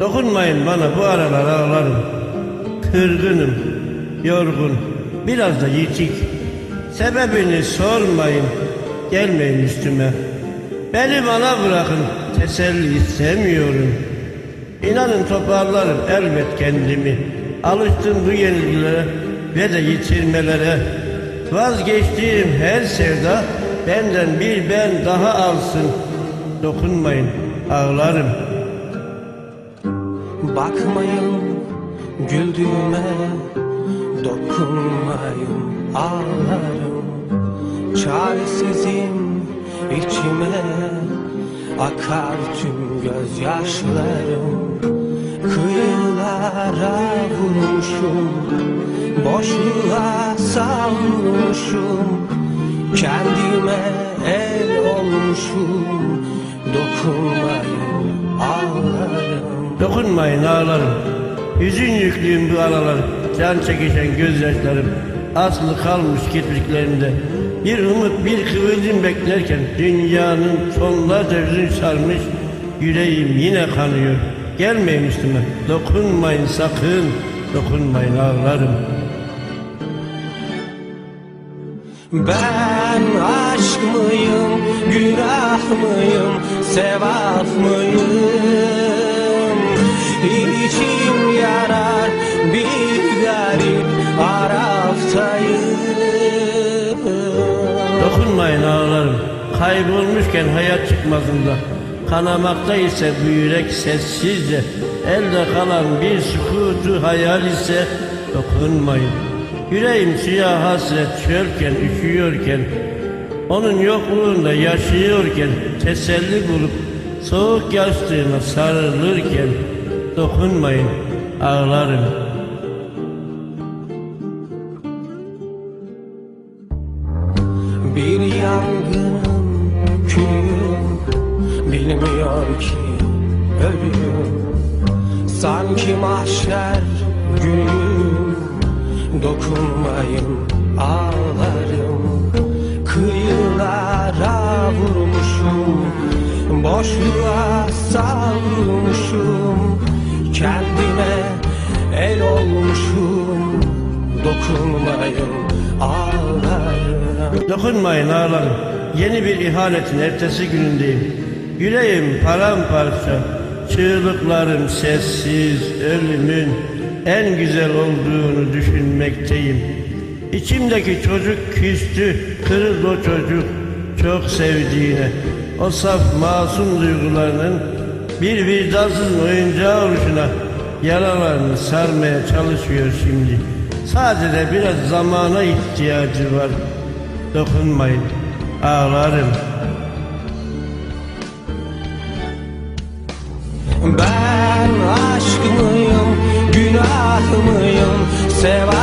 Dokunmayın bana bu aralar ağlarım. Kırgınım, yorgun, biraz da yitik. Sebebini sormayın, gelmeyin üstüme. Beni bana bırakın, teselli istemiyorum. İnanın toparlarım elbet kendimi. Alıştım bu yenilgilere ve de yitirmelere. Vazgeçtiğim her sevda benden bir ben daha alsın. Dokunmayın, ağlarım. Bakmayın güldüğüme Dokunmayın ağlarım Çaresizim içime Akar tüm gözyaşlarım Kıyılara vurmuşum Boşluğa savrulmuşum Kendime el olmuşum Dokunmayın ağlarım Dokunmayın ağlarım. Hüzün yüklüyüm bu aralar. Can çekişen gözyaşlarım. Aslı kalmış kirpiklerimde. Bir umut bir kıvılcım beklerken dünyanın sonlarca hüzün sarmış. Yüreğim yine kanıyor. Gelmeyin üstüme. Dokunmayın sakın. Dokunmayın ağlarım. Ben aşk mıyım, günah mıyım, sevap mıyım? İçim yarar, bir garip araftayım. Dokunmayın ağlarım. Kaybolmuşken hayat çıkmazında. Kanamakta ise bu yürek sessizce. Elde kalan bir sükutu hayal ise dokunmayın. Yüreğim siyah hasret çölken, üşüyorken, onun yokluğunda yaşıyorken, teselli bulup soğuk yastığına sarılırken, dokunmayın, ağlarım. Bir külüm Bilmiyor ki ölüm Sanki mahşer günüm Dokunmayın ağlarım Kıyılara vurmuşum Boşluğa savrulmuşum Kendime el olmuşum Dokunmayın ağlarım Dokunmayın ağlarım. Yeni bir ihanetin ertesi günündeyim. Yüreğim paramparça. Çığlıklarım sessiz, ölümün en güzel olduğunu düşünmekteyim. İçimdeki çocuk küstü, kırıldı o çocuk çok sevdiğine. O saf masum duygularının bir vicdansız oyuncağı oluşuna yaralarını sarmaya çalışıyor şimdi. Sadece biraz zamana ihtiyacı var. Dokunmayın, ağlarım. Ben aşk mıyım, günah mıyım, sever